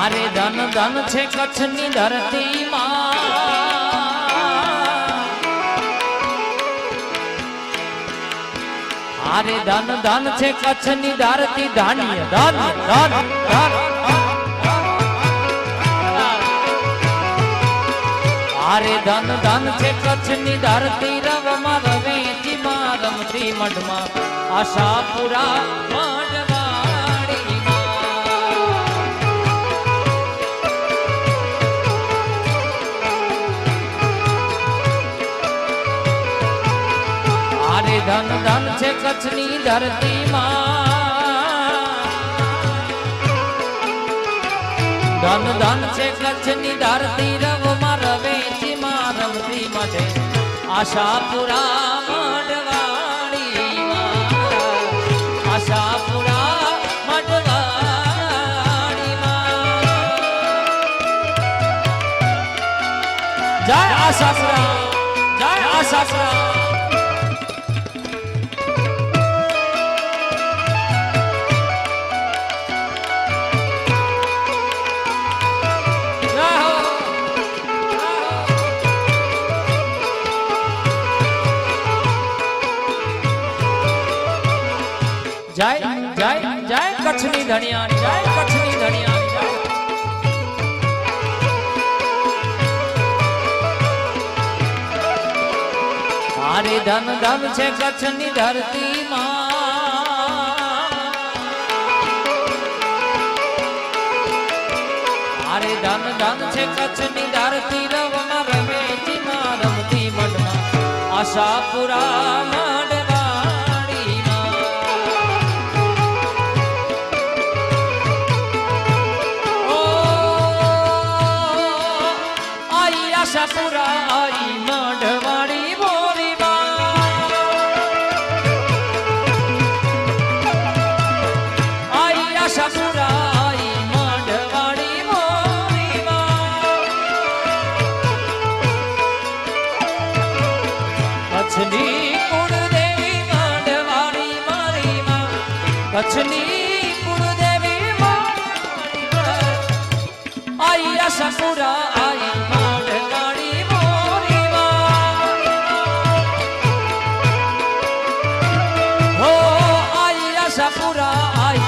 મારે ધન ધન છે કચ્છની ધરતી મારે ધન ધન છે કચ્છની ધરતી ધાન્ય ધન ધન ધન મારે ધન ધન છે કચ્છની ધરતી રવમાં રવેચીમાં રમતી મઢમાં આશાપુરા મઢવાડીમાં ધન ધન છે કચ્છની ધરતીમાં. ધન ધન છે કચ્છની ધરતી રવમાં રવેચીમાં રમતી મજે આશાપુરા મઢવાડીમાં. આશાપુરા મઢવાડીમાં. જય આશાપુરા. જય આશાપુરા. જય જય જય કચ્છની ધણિયા, જય કચ્છની ધણિયા. મારે ધન ધન છે કચ્છની ધરતીમાં. મારે ધન ધન છે કચ્છની ધરતી રવમાં રમેચીમાં રમતી મઢમાં આશાપુરા કચ્છની કુળદેવી. આઈ આશાપુરા આઈ માંડવાડી મોરી. હો આઈ આશાપુરા આઈ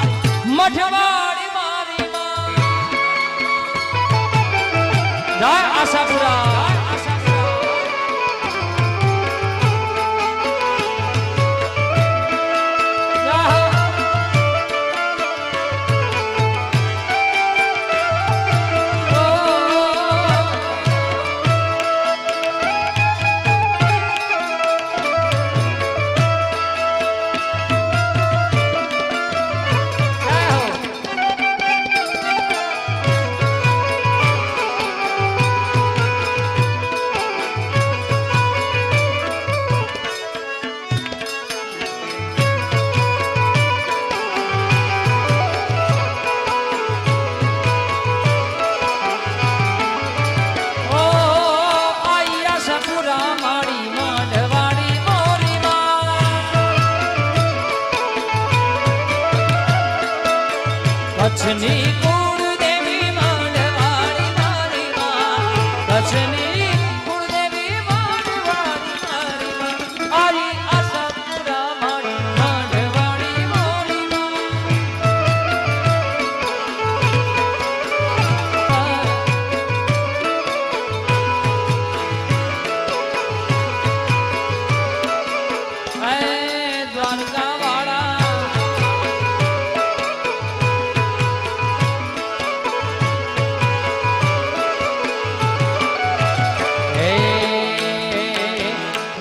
કચ્છની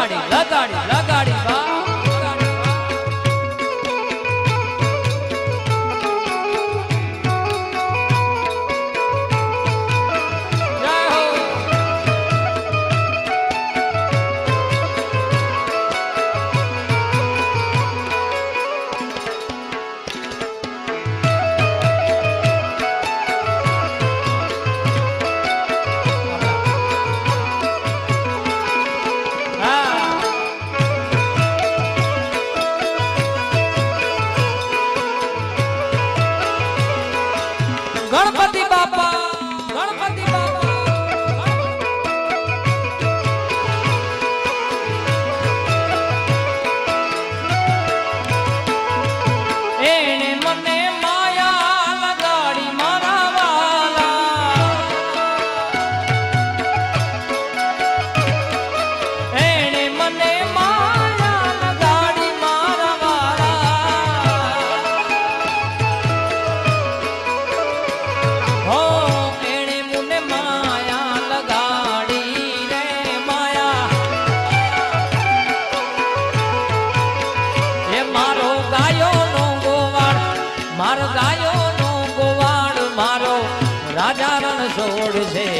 લગાડી લગાડી લગાડી. રાજા રણ છોડ છે